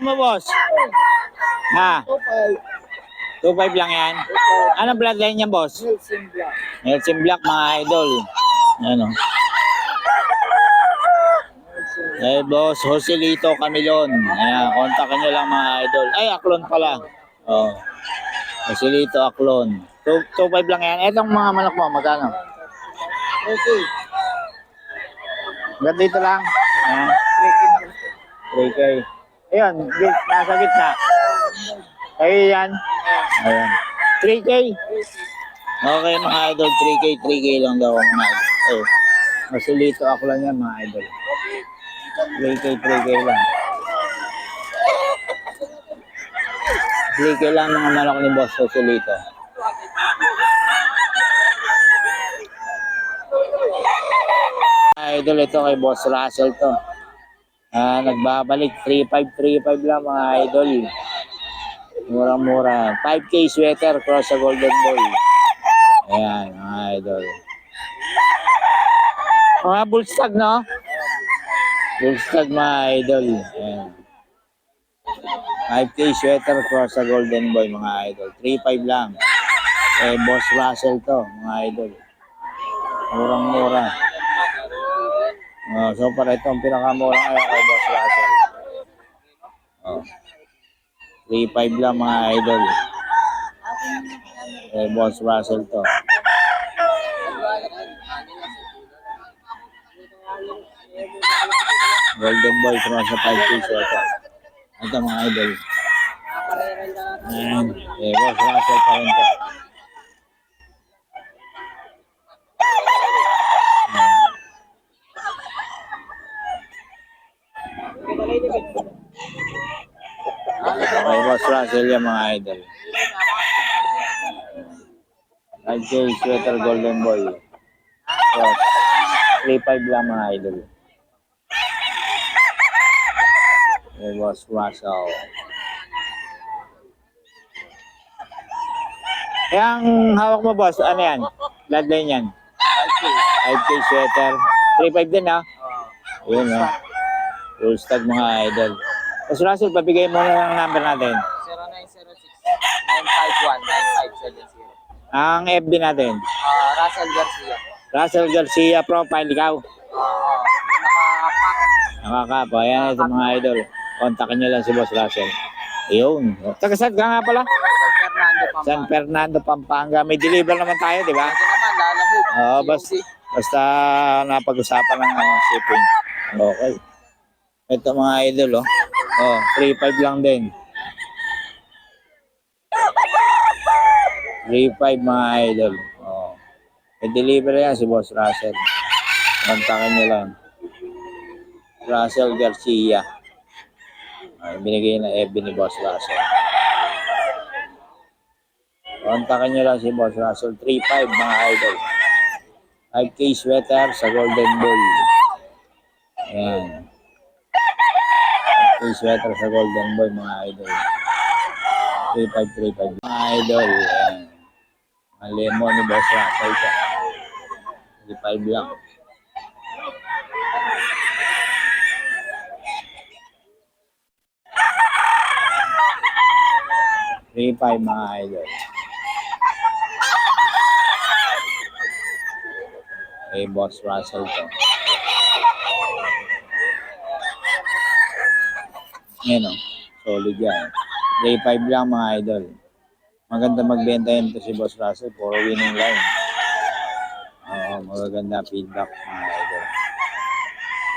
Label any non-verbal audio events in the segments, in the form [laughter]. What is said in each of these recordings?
hawak mo, boss? Ha? 2.5 lang yan. Anong bloodline niya, boss? Nelson Black, mga idol. Ano? Eh, boss, Joselito Camilon. Ayan, kontakin nyo lang mga idol. Ay, Aklon pala. Oh. Joselito Aklon. 2.5 lang yan. Etong mga manok mo, magkano? Okay. Hanggang dito lang. Ayan. 3K. Ayun, git- nasa gitna. Kayo yan. Ayan. 3K. Okay mga idol, 3K, 3K lang daw mga idol. Eh, masulito ako lang yan mga idol. 3K, 3K lang. 3K lang mga manok ni Boss Joselito. Idol, ito kay Boss Russell to. Ah, nagbabalik 3535 lang mga idol. Murang-mura. 5k sweater cross sa Golden Boy. Ayan, mga idol. Mga bullstag, no? Bullstag, mga idol. Ayan. 5k sweater cross sa Golden Boy, mga idol. 3.5 lang. Eh, Boss Russell to, mga idol. Murang-mura. Oh, so para itong pinakamura ngayon kay Boss Russell. Oh. 3.5 lang mga idol. Kay Boss Russell to. Golden Boy from sa 5 piso ito. Ito mga idol. Ayan. Eh, Boss Russell pa rin to. Kay Boss Russell yung mga idol. 5K sweater golden boy. Yes. 3.5 lang mga idol. Kay Boss Russell. Yang hawak mo boss, ano yan? Bloodline yan. 5K sweater. 3.5 din ha. Yun ha. Full stag mga idol. Boss Russell, pabigay mo na ng number natin. 0906-951-9570. Ang FB natin. Ah, Russell Garcia. Russell Garcia profile, ikaw. Oo. Naka-pack. Nakakapa. Ayan ito mga idol. Kontakin nyo lang si Boss Russell. Ayun. Taga saan ka nga pala? San Fernando, Pampanga. May deliver naman tayo, di ba? Ito naman, lalamove. Oo, basta, basta napag-usapan ng uh, shipping. Okay. Ito mga idol, oh. Oh, 3.5 lang din. 3.5 mga idol. Oh. May deliver yan si Boss Russell. Kontakin nyo lang. Russell Garcia. Ay, binigay na FB ni Boss Russell. Kontakin nyo lang si Boss Russell. 3.5 mga idol. 5K sweater sa Golden Bull. Ayan. 5K sweater sa Golden Boy mga idol. 3535 mga idol. Ayan. Ang lemon ni Boss Russell siya. 35 lang. Three five mga idol. Kay Boss Russell to. Yan o. Solid yan. Day 5 lang mga idol. Maganda magbenta yan to si Boss Russell. Puro winning line. Oo, magaganda feedback mga idol.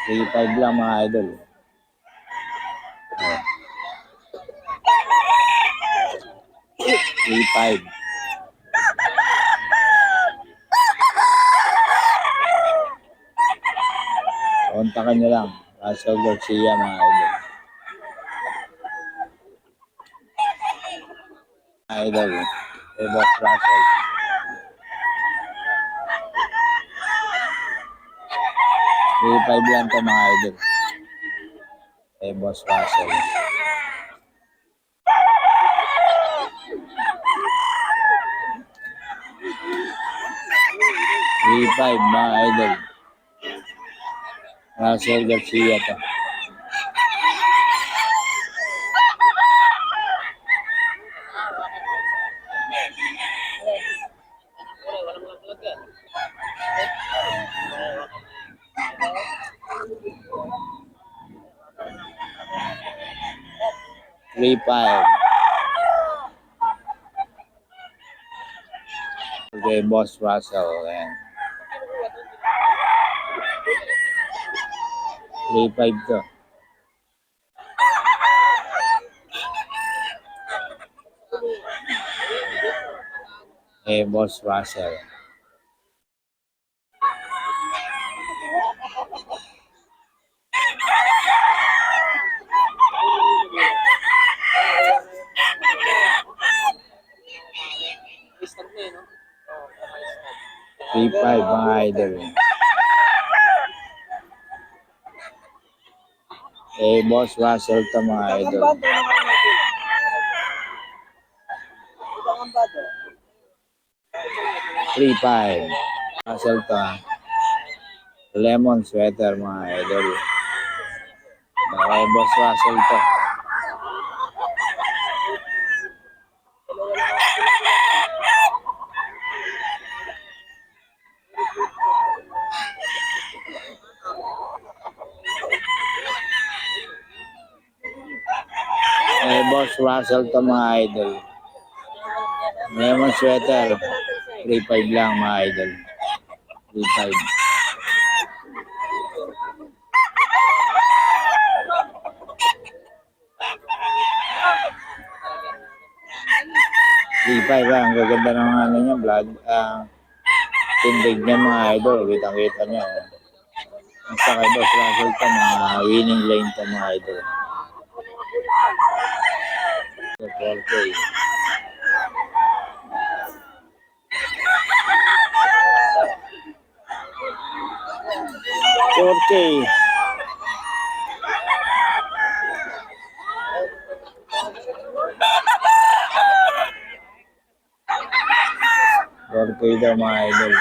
Day 5 lang mga idol. Oh. Day 5. Kontakan nyo lang. Russell Garcia mga idol. Idol. Kay Boss Russell. Three five lang to mga idol. Kay Boss Russell. Three five mga idol. Russell Garcia to. 3-5. Okay, Boss Russell. Ayan. 3-5 to. Eh, Boss Russell. Start na eh, no? 3-5 mga idol. Eh, Boss Russell to mga idol. Three five. Russell to. ah. Lemon sweater mga idol. Okay, Boss Russell to. Russell to mga idol. Lemon sweater. 3-5 lang mga idol. 3-5. Three five ah. Ang gaganda ng ano niya, vlog. Ah, tindig niya mga idol. Kitang-kita niya. Oh. Ang sakay boss Russell to, mga winning lane to mga idol. জলকেই জলকেই জলকেই দাও মা idol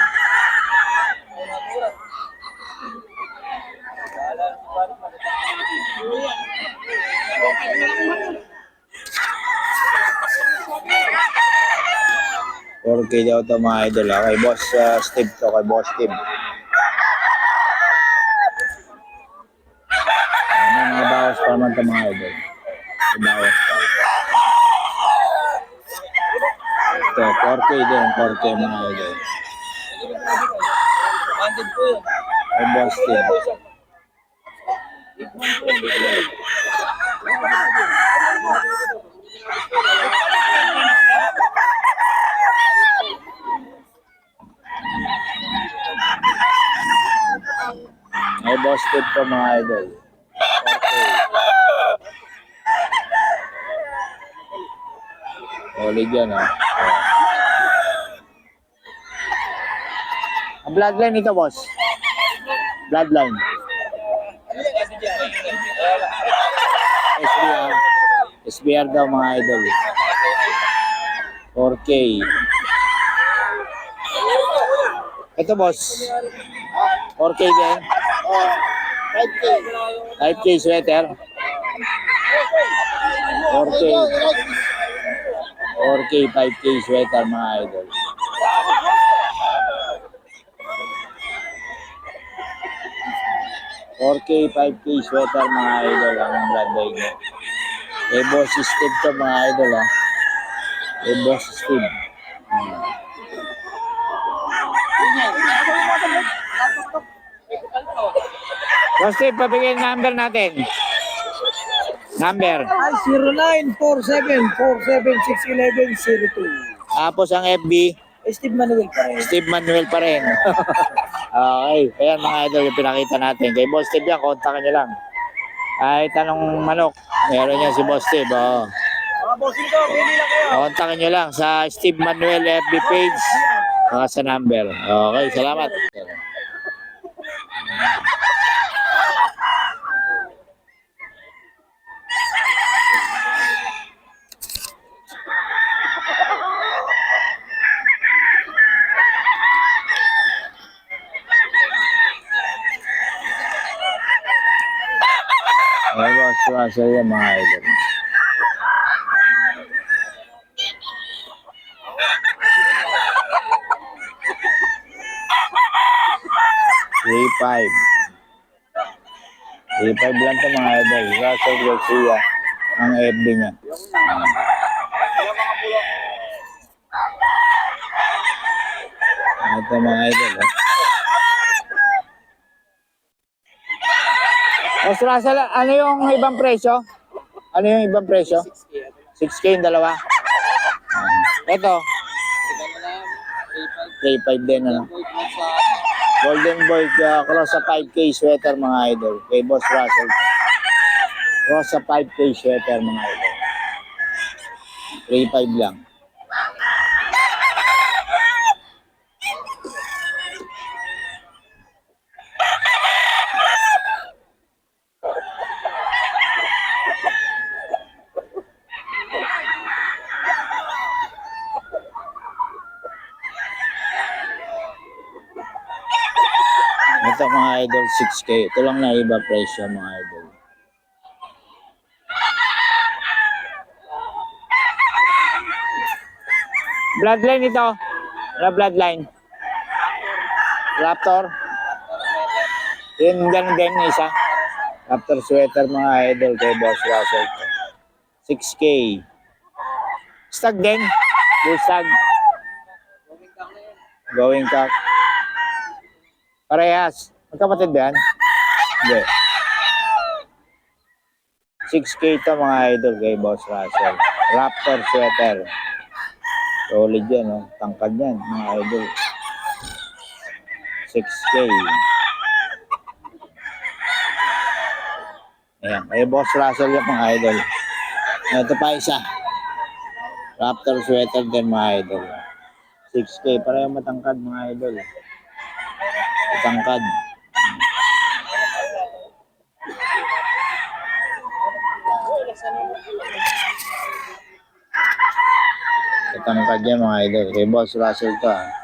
4K daw mga idol ha. Kay Boss uh, Steve to, kay Boss Steve. Ano mga bawas pa naman ito mga idol. Bawas pa. Ito, 4K din, 4K mga idol. Kay Boss Steve. Thank you. May boss din to mga idol. 4K. Solid yan ha. Ang bloodline ito boss. Bloodline. SBR. SBR daw mga idol. 4K. Ito boss. 4K din. 5K. 5K sweater. 4K. 4K, 5K sweater mga idol. K, 5K sweater mga idol ang bloodline nyo. Eh, boss Steve to mga idol ha. Eh, boss Steve. Hmm. Boss Steve, pabigyan yung number natin. Number. Ay, 0947-476-1102. Tapos ang FB, Steve Manuel pa rin. Steve Manuel pa rin. [laughs] okay. Ayan mga idol yung pinakita natin. Kay Boss Steve yan, kontakin nyo lang. Ay, tanong manok. Meron yan si Boss Steve. Oh. Mga bossing ko, pili lang kayo. Kontakin nyo lang sa Steve Manuel FB page. Saka sa number. Okay, salamat. Russell yan mga idol. Three five. Three five lang to mga idol. Russell Garcia. ang FB niya. Ito mga idol. Oh. Boss Russell, ano yung ibang presyo? Ano yung ibang presyo? 6K. Ano lang. 6K yung dalawa. Ito, Ito na lang. 3.5. 3.5 din. Ano? Golden Boy uh, cross sa 5K sweater mga idol. Kay Boss Russell. Cross sa 5K sweater mga idol. 3.5 lang. Mga idol 6K. Ito lang na iba presyo mga idol. Bloodline ito. Ano bloodline? Raptor. Yun ganun din isa. Raptor sweater mga idol kay Boss Russell. 6K. Stag din. Blue stag. Going cock. Parehas. Magkapatid ba yan? Hindi. 6K ito mga idol kay Boss Russell. Raptor sweater. Solid yan, oh. Tangkad yan, mga idol. 6K. Ayan, kay Boss Russell yan mga idol. Ito pa isa. Raptor sweater din mga idol. 6K, pareho matangkad mga idol. Matangkad. Matangkad yan mga idol. Kay Boss Russell to ah.